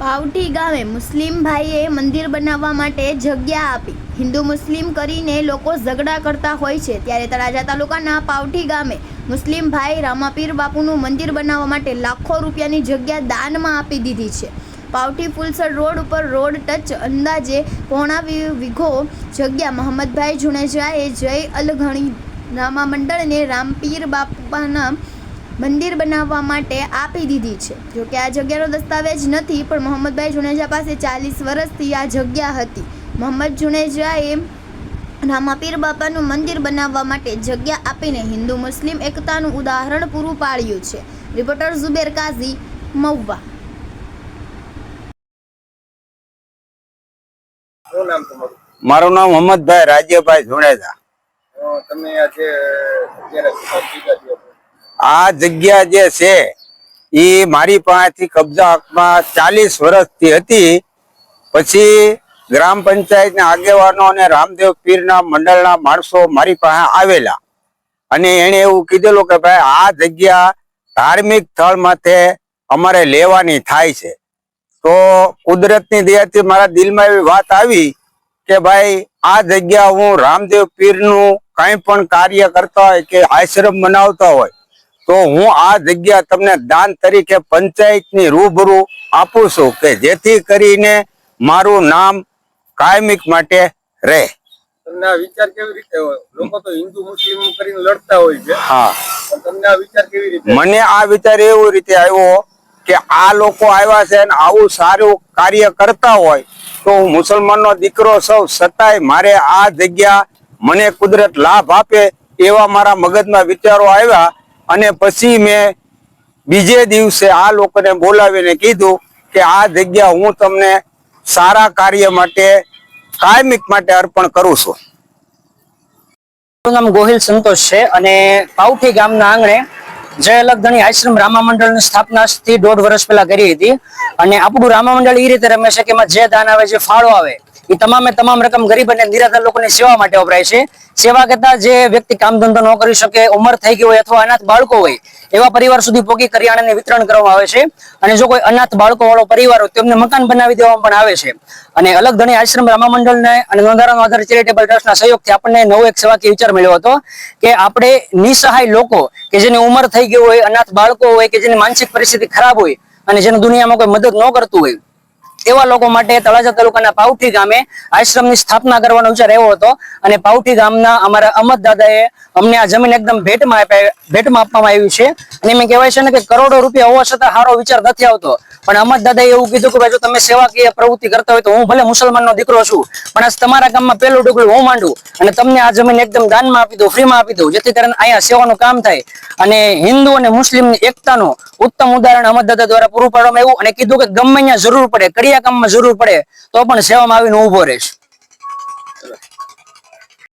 પાવઠી ગામે મુસ્લિમ ભાઈએ મંદિર બનાવવા માટે જગ્યા આપી. હિન્દુ મુસ્લિમ કરીને લોકો ઝઘડા કરતા હોય છે. ત્યારે તળાજા તાલુકાના પાવઠી ગામે મુસ્લિમ ભાઈ રામાપીર બાપુનું મંદિર બનાવવા માટે લાખો રૂપિયાની જગ્યા દાનમાં આપી દીધી છે. પાવઠી ફુલસર રોડ ઉપર રોડ ટચ અંદાજે પોણા વિઘો જગ્યા મોહમ્મદભાઈ જુણેજાએ જય અલઘણી રામા મંડળને રામપીર બાપાના મંદિર બનાવવા માટે આપી દીધી છે. જો કે આ જગ્યાનો દસ્તાવેજ નથી પણ મોહમ્મદભાઈ જુનેજા પાસે ચાલીસ વર્ષથી આ જગ્યા હતી. મોહમ્મદ જુનેજાએ રામાપીર બાપાનું મંદિર બનાવવા માટે જગ્યા આપીને હિન્દુ મુસ્લિમ એકતાનું ઉદાહરણ પૂરું પાડ્યું છે. રિપોર્ટર ઝુબેર કાઝી મહુવા. મારું નામ મોહમ્મદભાઈ રાજ્યભાઈ ધુણેજા તમે આજે આ જગ્યા જે છે, એ મારી પાસેથી કબજા હકમાં ચાલીસ વર્ષથી હતી. પછી ગ્રામ પંચાયતના આગેવાનો અને રામદેવ પીરના મંડળના માણસો મારી પાસે આવેલા. અને એણે એવું કીધેલું કે ભાઈ, આ જગ્યા ધાર્મિક સ્થળ માથે અમારે લેવાની થાય છે. તો કુદરતની દયાથી મારા દિલમાં એવી વાત આવી કે ભાઈ, આ જગ્યા હું રામદેવ પીરનું કંઈ પણ કાર્ય કરતા હોય કે આશ્રમ બનાવતા હોય તો હું આ જગ્યા તમને દાન તરીકે પંચાયતની રૂબરૂ આપું છું કે જેથી કરીને મારું નામ કાયમિક માટે રહે. તમને આ વિચાર કેવી રીતે હોય? લોકો તો હિન્દુ મુસ્લિમ કરીને લડતા હોય છે. હા. તમને આ વિચાર કેવી રીતે મને આ વિચાર એવી રીતે આવ્યો કે આ લોકો આવ્યા છે અને આવું સારું કાર્ય કરતા હોય તો હું મુસલમાનનો દીકરો સૌ છતાંય મારે આ જગ્યા મને કુદરત લાભ આપે એવા મારા મગજમાં વિચારો આવ્યા અને પછી મેં બીજે દિવસે આ લોકોને બોલાવીને કીધું કે આ જગ્યા હું તમને સારા કાર્ય માટે, કાયમિક માટે અર્પણ કરું છું. નામ ગોહિલ સંતોષ છે અને પાઉઠી ગામના આંગણે અલગધણી આશ્રમ રામા મંડળની સ્થાપના દોઢ વર્ષ પહેલા કરી હતી. અને આપણું રામા મંડળ એ રીતે રમે છે કે એમાં જે દાન આવે, જે ફાળો આવે એ તમામે તમામ રકમ ગરીબ અને નિરાધાર લોકોની સેવા માટે વપરાય છે. સેવા કરતા જે વ્યક્તિ કામ ધંધો ન કરી શકે, ઉંમર થઈ ગઈ હોય અથવા અનાથ બાળકો હોય, એવા પરિવાર સુધી પોકી કરિયાણાને વિતરણ કરવામાં આવે છે. અને જો કોઈ અનાથ બાળકો વાળો પરિવાર હોય, તેમને મકાન બનાવી દેવામાં પણ આવે છે. અને અલગ ધણી આશ્રમ રામા મંડળને અને ગંગારામ આધાર ચેરિટેબલ ટ્રસ્ટના સહયોગથી આપણને નવો એક સેવાકીય વિચાર મળ્યો હતો કે આપણે નિસહાય લોકો કે જેની ઉંમર થઈ ગઈ હોય, અનાથ બાળકો હોય કે જેની માનસિક પરિસ્થિતિ ખરાબ હોય અને જેને દુનિયામાં કોઈ મદદ ન કરતું હોય, એવા લોકો માટે તળાજા તાલુકાના પાઉઠી ગામે આશ્રમની સ્થાપના કરવાનો વિચાર એવો હતો. અને પાઉઠી ગામના અમારા અમદ દાદાએ અમને આ જમીન એકદમ ભેટમાં ભેટમાં આપવામાં આવી છે. અને એમ કહેવાય છે ને કે કરોડો રૂપિયા હોવા છતાં સારો વિચાર નથી આવતો. પણ અમદ દાદા એવું કીધું કે ભાઈ જો તમે સેવાકીય પ્રવૃત્તિ કરતા હોય તો હું ભલે મુસલમાનનો દીકરો છું, પણ આજ તમારા ગામમાં પહેલું ટુકડું હું માંડું. અને તમને આ જમીન એકદમ દાનમાં આપી દઉં, ફ્રીમાં આપી દઉં, જેથી કરીને અહીંયા સેવાનું કામ થાય. અને હિન્દુ અને મુસ્લિમની એકતાનું ઉત્તમ ઉદાહરણ અમદ દાદા દ્વારા પૂરું પાડવામાં આવ્યું અને કીધું કે ગમે અહીંયા જરૂર પડે કડિયા કામમાં જરૂર પડે, તો પણ સેવામાં આવીને ઊભો રહીશ.